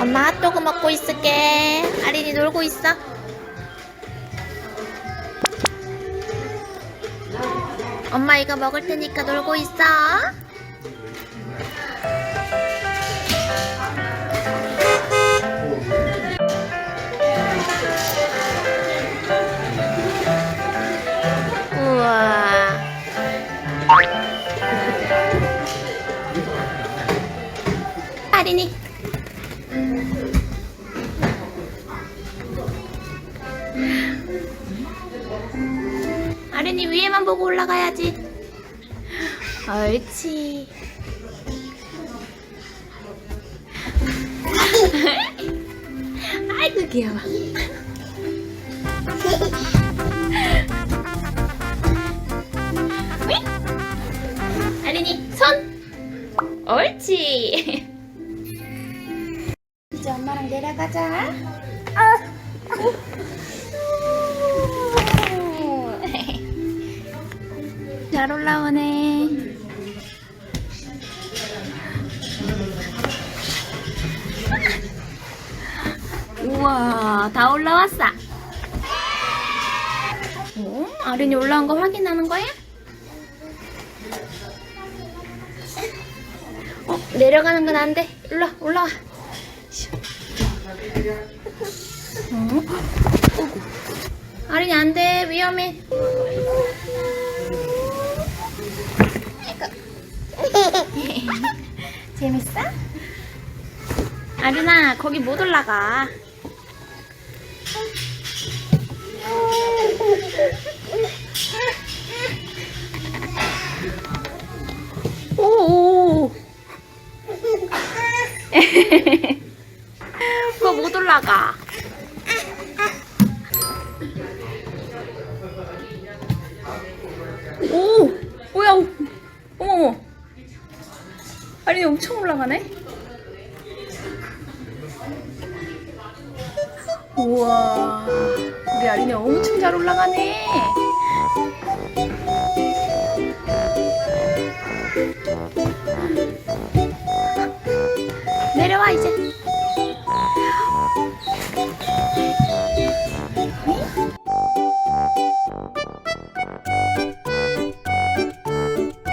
엄마 핫도그 먹고 있을게. 아린이 놀고 있어. 엄마 이거 먹을 테니까 놀고 있어. 우와. 아린이. 아린이 위에만 보고 올라가야지. 옳지. 아이고 귀여워. 위? 아린이 손. 옳지. 이제 엄마랑 내려가자. 아. 잘 올라오네. 우와, 다 올라왔어. 어? 아린이 올라온 거 확인하는 거야? 어, 내려가는 건 안 돼. 와, 올라와. 어? 아린이 안 돼. 위험해. 재밌어? 아린아, 거기 못 올라가. 오. 그거 못 올라가. 오, 뭐야? 어머, 아린이 엄청 올라가네. 우와, 우리 아린이 엄청 잘 올라가네.